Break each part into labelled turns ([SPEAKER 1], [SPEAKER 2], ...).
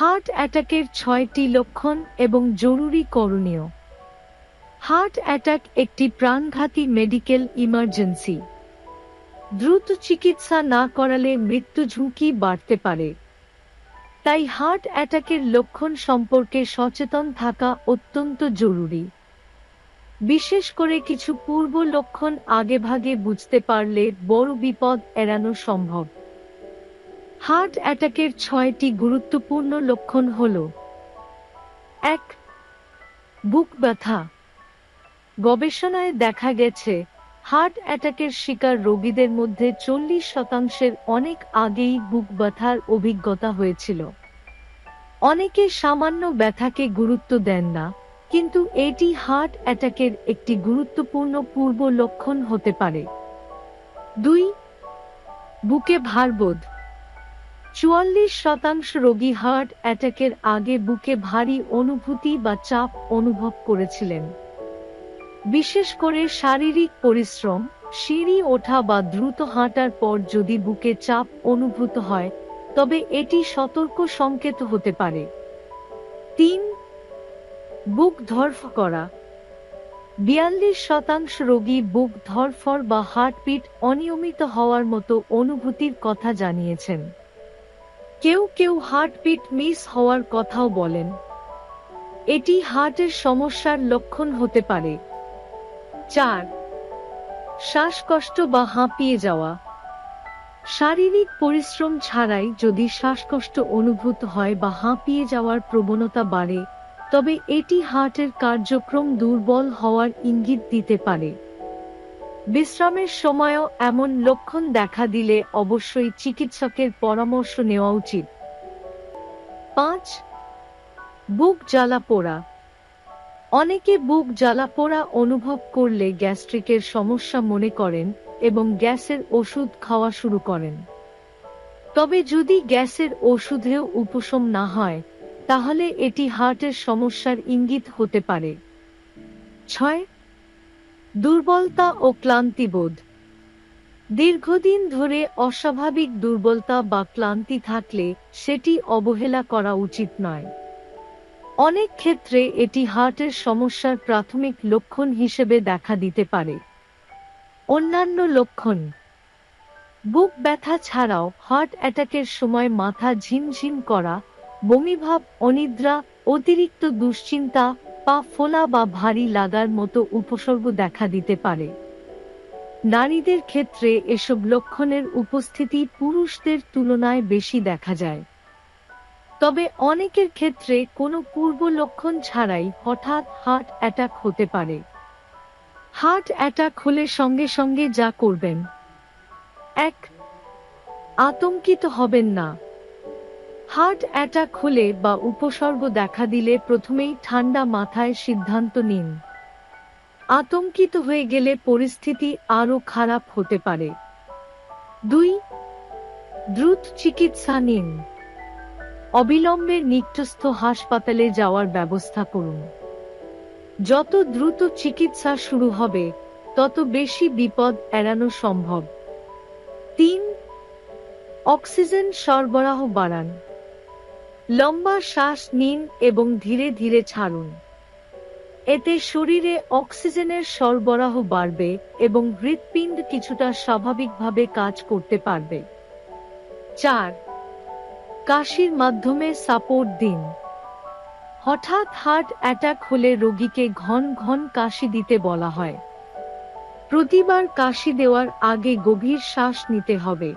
[SPEAKER 1] Heart অ্যাটাকের ছয়টি লক্ষণ এবং জরুরি করণীয়। হার্ট অ্যাটাক একটি প্রাণঘাতী মেডিকেল ইমার্জেন্সি। দ্রুত চিকিৎসা না করালে মৃত্যু ঝুঁকি বাড়তে পারে। তাই হার্ট অ্যাটাকের লক্ষণ সম্পর্কে সচেতন থাকা অত্যন্ত জরুরি। বিশেষ করে কিছু পূর্ব লক্ষণ আগেভাগে বুঝতে পারলে বড় বিপদ এড়ানো সম্ভব। হার্ট অ্যাটাকের ছয়টি গুরুত্বপূর্ণ লক্ষণ হল এক, বুক ব্যথা। গবেষণায় দেখা গেছে, হার্ট অ্যাটাকের শিকার রোগীদের মধ্যে চল্লিশ শতাংশের অনেক আগেই বুক ব্যথার অভিজ্ঞতা হয়েছিল। অনেকে সামান্য ব্যথাকে গুরুত্ব দেন না, কিন্তু এটি হার্ট অ্যাটাকের একটি গুরুত্বপূর্ণ পূর্ব লক্ষণ হতে পারে। দুই, বুকে ভারবোধ চুয়াল্লিশ শতাংশ রোগী হার্ট অ্যাটাকের আগে বুকে ভারী অনুভূতি বা চাপ অনুভব করেছিলেন। বিশেষ করে শারীরিক পরিশ্রম, সিঁড়ি ওঠা বা দ্রুত হাঁটার পর যদি বুকে চাপ অনুভূত হয়, তবে এটি সতর্ক সংকেত হতে পারে। তিন, বুক ধরফ করা। বিয়াল্লিশ শতাংশ রোগী বুক ধরফর বা হার্টবিট অনিয়মিত হওয়ার মতো অনুভূতির কথা জানিয়েছেন। কেউ কেউ হার্টবিট মিস হওয়ার কথাও বলেন। এটি হার্টের সমস্যার লক্ষণ হতে পারে। চার, শ্বাসকষ্ট বা হাঁপিয়ে যাওয়া। শারীরিক পরিশ্রম ছাড়াই যদি শ্বাসকষ্ট অনুভূত হয় বা হাঁপিয়ে যাওয়ার প্রবণতা বাড়ে, তবে এটি হার্টের কার্যক্রম দুর্বল হওয়ার ইঙ্গিত দিতে পারে। বিশ্রামের সময়ও এমন লক্ষণ দেখা দিলে অবশ্যই চিকিৎসকের পরামর্শ নেওয়া উচিত। পাঁচ, বুক জ্বালা পোড়া। অনেকে বুক জ্বালা পোড়া অনুভব করলে গ্যাস্ট্রিকের সমস্যা মনে করেন এবং গ্যাসের ওষুধ খাওয়া শুরু করেন। তবে যদি গ্যাসের ওষুধেও উপশম না হয়, তাহলে এটি হার্টের সমস্যার ইঙ্গিত হতে পারে। ছয় দুর্বলতা ও ক্লান্তিবোধ। দীর্ঘদিন ধরে অস্বাভাবিক দুর্বলতা বা ক্লান্তি থাকলে সেটি অবহেলা করা উচিত নয়। অনেক ক্ষেত্রে এটি হার্টের সমস্যার প্রাথমিক লক্ষণ হিসেবে দেখা দিতে পারে। অন্যান্য লক্ষণ। বুক ব্যথা ছাড়াও হার্ট অ্যাটাকের সময় মাথা ঝিমঝিম করা বমিভাব অনিদ্রা, অতিরিক্ত দুশ্চিন্তা পা ফোলা বা ভারী লাগার মতো উপসর্গ দেখা দিতে পারে। নারীদের ক্ষেত্রে এসব লক্ষণের উপস্থিতি পুরুষদের তুলনায় বেশি দেখা যায়। তবে অনেকের ক্ষেত্রে কোনো পূর্ব লক্ষণ ছাড়াই হঠাৎ হার্ট অ্যাটাক হতে পারে। হার্ট অ্যাটাক হলে সঙ্গে সঙ্গে যা করবেন। এক, আতঙ্কিত হবেন না। হার্ট অ্যাটাক হলে বা উপসর্গ দেখা দিলে প্রথমেই ঠান্ডা মাথায় সিদ্ধান্ত নিন। আতঙ্কিত হয়ে গেলে পরিস্থিতি আরও খারাপ হতে পারে। দুই, দ্রুত চিকিৎসা নিন। অবিলম্বে নিকটস্থ হাসপাতালে যাওয়ার ব্যবস্থা করুন। যত দ্রুত চিকিৎসা শুরু হবে, তত বেশি বিপদ এড়ানো সম্ভব। তিন, অক্সিজেন সরবরাহ বাড়ান। লম্বা শ্বাস নিন এবং ধীরে ধীরে ছাড়ুন। এতে শরীরে অক্সিজেনের সরবরাহ বাড়বে এবং হৃৎপিণ্ড কিছুটা স্বাভাবিকভাবে কাজ করতে পারবে। চার, কাশির মাধ্যমে সাপোর্ট দিন। হঠাৎ হার্ট অ্যাটাক হলে রোগীকে ঘন ঘন কাশি দিতে বলা হয়। প্রতিবার কাশি দেওয়ার আগে গভীর শ্বাস নিতে হবে।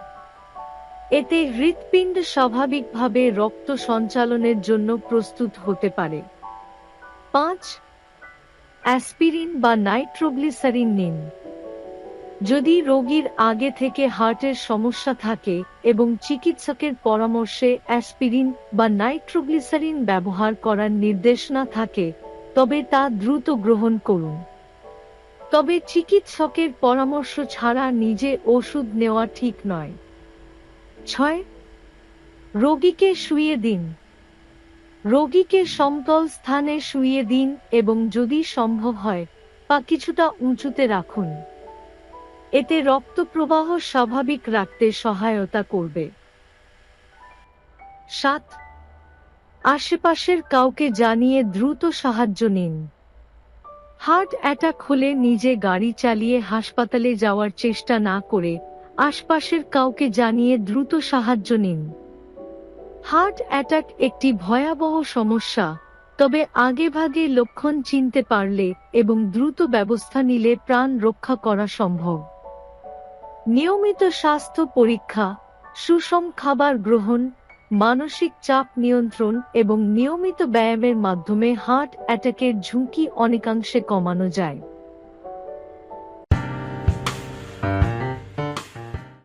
[SPEAKER 1] এতে হৃৎপিণ্ড স্বাভাবিকভাবে রক্ত সঞ্চালনের জন্য প্রস্তুত হতে পারে। পাঁচ, অ্যাসপিরিন বা নাইট্রোগ্লিসারিন নিন। যদি রোগীর আগে থেকে হার্টের সমস্যা থাকে এবং চিকিৎসকের পরামর্শে অ্যাসপিরিন বা নাইট্রোগ্লিসারিন ব্যবহার করার নির্দেশনা থাকে, তবে তা দ্রুত গ্রহণ করুন। তবে চিকিৎসকের পরামর্শ ছাড়া নিজে ওষুধ নেওয়া ঠিক নয়। ছয়, রোগীকে শুয়ে দিন। রোগীকে সমতল স্থানে শুয়ে দিন এবং যদি সম্ভব হয়, পা কিছুটা উঁচুতে রাখুন। এতে রক্ত প্রবাহ স্বাভাবিক রাখতে সহায়তা করবে। সাত, আশেপাশের কাউকে জানিয়ে দ্রুত সাহায্য নিন। হার্ট অ্যাটাক হলে নিজে গাড়ি চালিয়ে হাসপাতালে যাওয়ার চেষ্টা না করে আশপাশের কাউকে জানিয়ে দ্রুত সাহায্য নিন। হার্ট অ্যাটাক একটি ভয়াবহ সমস্যা, তবে আগেভাগে লক্ষণ চিনতে পারলে এবং দ্রুত ব্যবস্থা নিলে প্রাণ রক্ষা করা সম্ভব। নিয়মিত স্বাস্থ্য পরীক্ষা, সুষম খাবার গ্রহণ, মানসিক চাপ নিয়ন্ত্রণ এবং নিয়মিত ব্যায়ামের মাধ্যমে হার্ট অ্যাটাকের ঝুঁকি অনেকাংশে কমানো যায়।